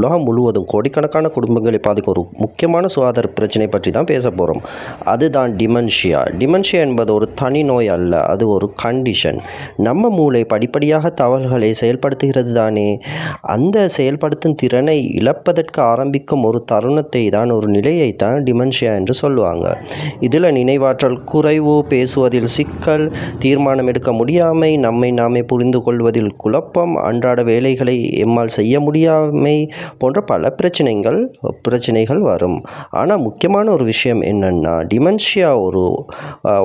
உலகம் முழுவதும் கோடிக்கணக்கான குடும்பங்களை பாதிக்கும் ஒரு முக்கியமான சுகாதார பிரச்சனை பற்றி தான் பேச போகிறோம் அதுதான் டிமென்ஷியா. டிமென்ஷியா என்பது ஒரு தனி நோய் அல்ல அது ஒரு கண்டிஷன். நம்ம மூளை படிப்படியாக தகவல்களை செயல்படுத்துகிறது தானே. அந்த செயல்படுத்தும் திறனை இழப்பதற்கு ஆரம்பிக்கும் ஒரு தருணத்தை தான் ஒரு நிலையை தான் டிமென்ஷியா என்று சொல்லுவாங்க. இதில் நினைவாற்றல் குறைவு பேசுவதில் சிக்கல் தீர்மானம் எடுக்க முடியாமை நம்மை நாமே புரிந்து கொள்வதில் குழப்பம் அன்றாட வேலைகளை எம்மால் செய்ய முடியாமை போன்ற பல பிரச்சனைகள் பிரச்சனைகள் வரும். ஆனால் முக்கியமான ஒரு விஷயம் என்னென்னா டிமென்ஷியா ஒரு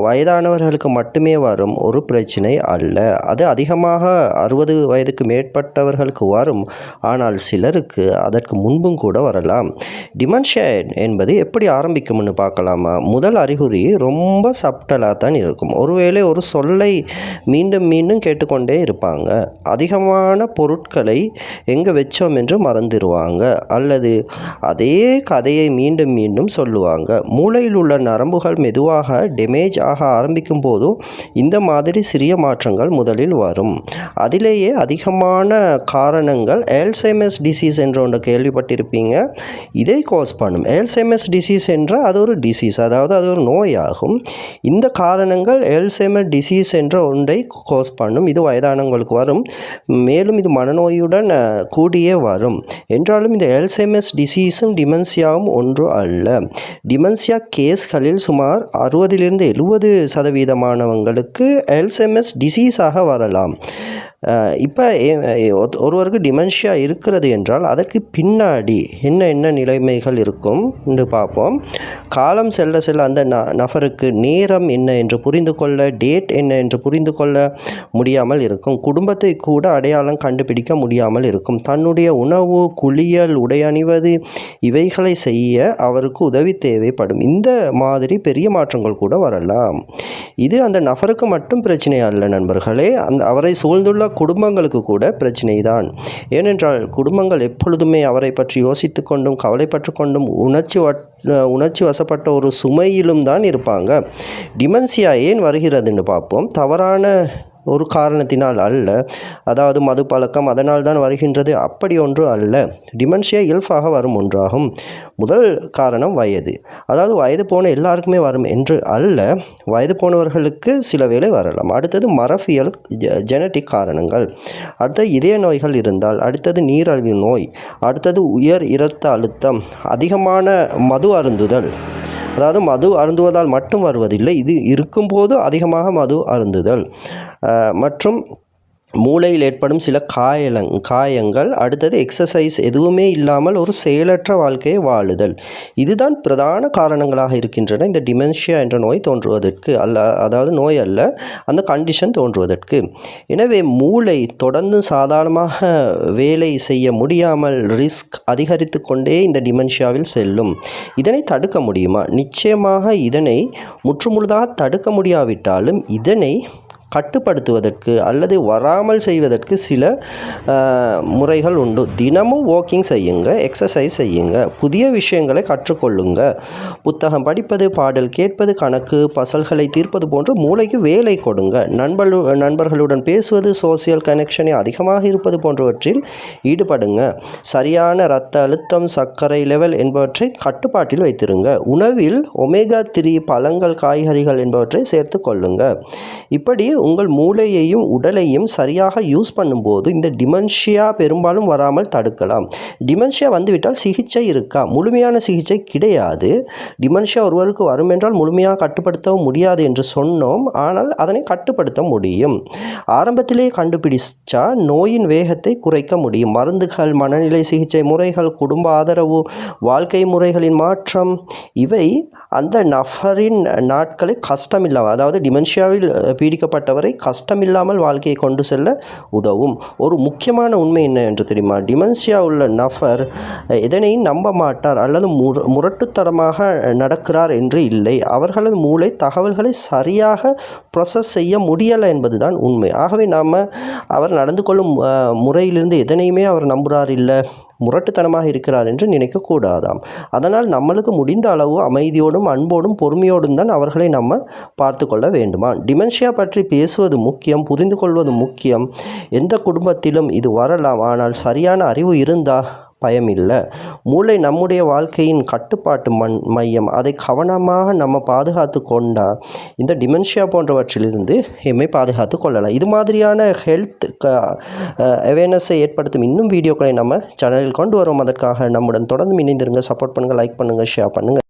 வயதானவர்களுக்கு மட்டுமே வரும் ஒரு பிரச்சனை அல்ல. அது அதிகமாக அறுபது வயதுக்கு மேற்பட்டவர்களுக்கு வரும். ஆனால் சிலருக்கு அதற்கு முன்பும் கூட வரலாம். டிமென்ஷியா என்பது எப்படி ஆரம்பிக்கும்னு பார்க்கலாமா? முதல் அறிகுறி ரொம்ப சப்டலாக தான் இருக்கும். ஒருவேளை ஒரு சொல்லை மீண்டும் மீண்டும் கேட்டுக்கொண்டே இருப்பாங்க. அதிகமான பொருட்களை எங்கே வச்சோம் என்று மறந்துடுவாங்க அல்லது அதே கதையை மீண்டும் மீண்டும் சொல்லுவாங்க. மூளையில் உள்ள நரம்புகள் மெதுவாக டேமேஜ் ஆக ஆரம்பிக்கும் போதும் இந்த மாதிரி சிறிய மாற்றங்கள் முதலில் வரும். அதிலேயே அதிகமான காரணங்கள் ஏல்சைமஸ் டிசீஸ் என்ற ஒன்று கேள்விப்பட்டிருப்பீங்க. இதை கோஸ் பண்ணும். ஏல்சைமஸ் டிசீஸ் என்ற அது ஒரு டிசீஸ் அதாவது அது ஒரு நோயாகும். இந்த காரணங்கள் ஏல்சைமர் டிசீஸ் என்ற ஒன்றை கோஸ் பண்ணும். இது வயதானவங்களுக்கு வரும். மேலும் இது மனநோயுடன் கூடியே வரும். என்றாலும் இந்த ஏல்சைமஸ் டிசீஸும் டிமென்சியாவும் ஒன்று அல்ல. டிமென்சியா கேஸ்களில் சுமார் அறுபதிலிருந்து எழுபது சதவீதமானவங்களுக்கு ஏல்சைமஸ் டிசீஸாக வரலாம். இப்போ ஒருவருக்கு டிமென்ஷியா இருக்கிறது என்றால் அதற்கு பின்னாடி என்ன என்ன நிலைமைகள் இருக்கும்? என்று பார்ப்போம். காலம் செல்ல செல்ல அந்த ந நபருக்கு நேரம் என்ன என்று புரிந்து கொள்ள டேட் என்ன என்று புரிந்து கொள்ள முடியாமல் இருக்கும். குடும்பத்தை கூட அடையாளம் கண்டுபிடிக்க முடியாமல் இருக்கும். தன்னுடைய உணவு குளியல் உடை அணிவது இவைகளை செய்ய அவருக்கு உதவி தேவைப்படும். இந்த மாதிரி பெரிய மாற்றங்கள் கூட வரலாம். இது அந்த நபருக்கு மட்டும் பிரச்சனை அல்ல நண்பர்களே. அந்த அவரை சூழ்ந்துள்ள குடும்பங்களுக்கு கூட பிரச்சனை தான் ஏனென்றால் குடும்பங்கள் எப்பொழுதுமே அவரை பற்றி யோசித்து கொண்டும் கவலைப்பட்டு கொண்டும் உணர்ச்சி வட் உணர்ச்சி வசப்பட்ட ஒரு சுமையிலும் தான் இருப்பாங்க. டிமென்சியா ஏன் வருகிறதுன்னு பார்ப்போம். தவறான ஒரு காரணத்தினால் அல்ல. அதாவது மது பழக்கம் அதனால் தான் வருகின்றது. அப்படி ஒன்று அல்ல. டிமென்ஷியா இயல்பாக வரும் ஒன்றாகும். முதல் காரணம் வயது. அதாவது வயது போன எல்லாருக்குமே வரும் என்று அல்ல. வயது போனவர்களுக்கு சில வேளை வரலாம். அடுத்தது மரபியல் ஜெனட்டிக் காரணங்கள். அடுத்தது இதய நோய்கள் இருந்தால் அடுத்தது நீரழிவு நோய். அடுத்தது உயர் இரத்த அழுத்தம். அதிகமான மது அருந்துதல். அதாவது மது அருந்துவதால் மட்டும் வருவதில்லை. இது இருக்கும்போது அதிகமாக மது அருந்துதல். மற்றும் மூளையில் ஏற்படும் சில காயலங் காயங்கள் அடுத்தது எக்ஸசைஸ் எதுவுமே இல்லாமல் ஒரு செயலற்ற வாழ்க்கையை வாழுதல். இதுதான் பிரதான காரணங்களாக இருக்கின்றன இந்த டிமென்ஷியா என்ற நோய் தோன்றுவதற்கு அல்ல அதாவது நோய் அல்ல அந்த கண்டிஷன் தோன்றுவதற்கு. எனவே மூளை தொடர்ந்து சாதாரணமாக வேலை செய்ய முடியாமல் ரிஸ்க் அதிகரித்து கொண்டே இந்த டிமென்ஷியாவில் செல்லும். இதனை தடுக்க முடியுமா? நிச்சயமாக இதனை முற்றுமுழுதாக தடுக்க முடியாவிட்டாலும் இதனை கட்டுப்படுத்துவதற்கு அல்லது வராமல் செய்வதற்கு சில முறைகள் உண்டு. தினமும் வாக்கிங் செய்யுங்க எக்ஸசைஸ் செய்யுங்க புதிய விஷயங்களை கற்றுக்கொள்ளுங்க. புத்தகம் படிப்பது பாடல் கேட்பது கணக்கு பசல்களை தீர்ப்பது போன்ற மூளைக்கு வேலை கொடுங்க. நண்பர் நண்பர்களுடன் பேசுவது சோசியல் கனெக்ஷனை அதிகமாக இருப்பது போன்றவற்றில் ஈடுபடுங்க. சரியான இரத்த அழுத்தம் சர்க்கரை லெவல் என்பவற்றை கட்டுப்பாட்டில் வைத்திருங்க. உணவில் ஒமேகா த்ரீ பழங்கள் காய்கறிகள் என்பவற்றை சேர்த்து கொள்ளுங்க. இப்படி உங்கள் மூளையையும் உடலையும் சரியாக யூஸ் பண்ணும்போது இந்த டிமென்ஷியா பெரும்பாலும் வராமல் தடுக்கலாம். டிமென்ஷியா வந்துவிட்டால் சிகிச்சை இருக்கா? முழுமையான சிகிச்சை கிடையாது. டிமென்ஷியா ஒருவருக்கு வரும் என்றால் முழுமையாக கட்டுப்படுத்தவும் முடியாது என்று சொன்னோம். ஆனால் அதனை கட்டுப்படுத்த முடியும். ஆரம்பத்திலே கண்டுபிடிச்சா நோயின் வேகத்தை குறைக்க முடியும். மருந்துகள் மனநிலை சிகிச்சை முறைகள் குடும்ப ஆதரவு வாழ்க்கை முறைகளின் மாற்றம் இவை அந்த நபரின் நாட்களை கஷ்டமில்லாமல் அதாவது டிமென்ஷியாவில் பீடிக்கப்பட்டவரை கஷ்டமில்லாமல் வாழ்க்கையை கொண்டு செல்ல உதவும். ஒரு முக்கியமான உண்மை என்ன என்று தெரியுமா? டிமென்ஷியா உள்ள நபர் எதனையும் நம்ப மாட்டார் அல்லது முர முரட்டுத்தனமாக நடக்கிறார் என்று இல்லை. அவர்களது மூளை தகவல்களை சரியாக ப்ரொசஸ் செய்ய முடியலை என்பதுதான் உண்மை. ஆகவே நாம் அவர் நடந்து கொள்ளும் முறையிலிருந்து எதனையுமே அவர் நம்புகிறார் இல்லை. முரட்டுத்தனமாக இருக்கிறார் என்று நினைக்கக்கூடாதாம். அதனால் நம்மளுக்கு முடிந்த அளவு அமைதியோடும் அன்போடும் பொறுமையோடும் தான் அவர்களை நம்ம பார்த்து கொள்ள வேண்டுமா? டிமென்ஷியா பற்றி பேசுவது முக்கியம் புரிந்து கொள்வது முக்கியம். எந்த குடும்பத்திலும் இது வரலாம். ஆனால் சரியான அறிவு இருந்தால் பயம் இல்லை மூளை நம்முடைய வாழ்க்கையின் கட்டுப்பாட்டு மண் மையம். அதை கவனமாக நம்ம பாதுகாத்து கொண்டால் இந்த டிமென்ஷியா போன்றவற்றிலிருந்து எம்மை பாதுகாத்து கொள்ளலாம். இது மாதிரியான ஹெல்த் க அவேர்னஸை ஏற்படுத்தும் இன்னும் வீடியோக்களை நம்ம சேனலில் கொண்டு வரோம் அதற்காக நம்முடன் தொடர்ந்து இணைந்திருங்க. சப்போர்ட் பண்ணுங்கள் லைக் பண்ணுங்கள் ஷேர் பண்ணுங்கள்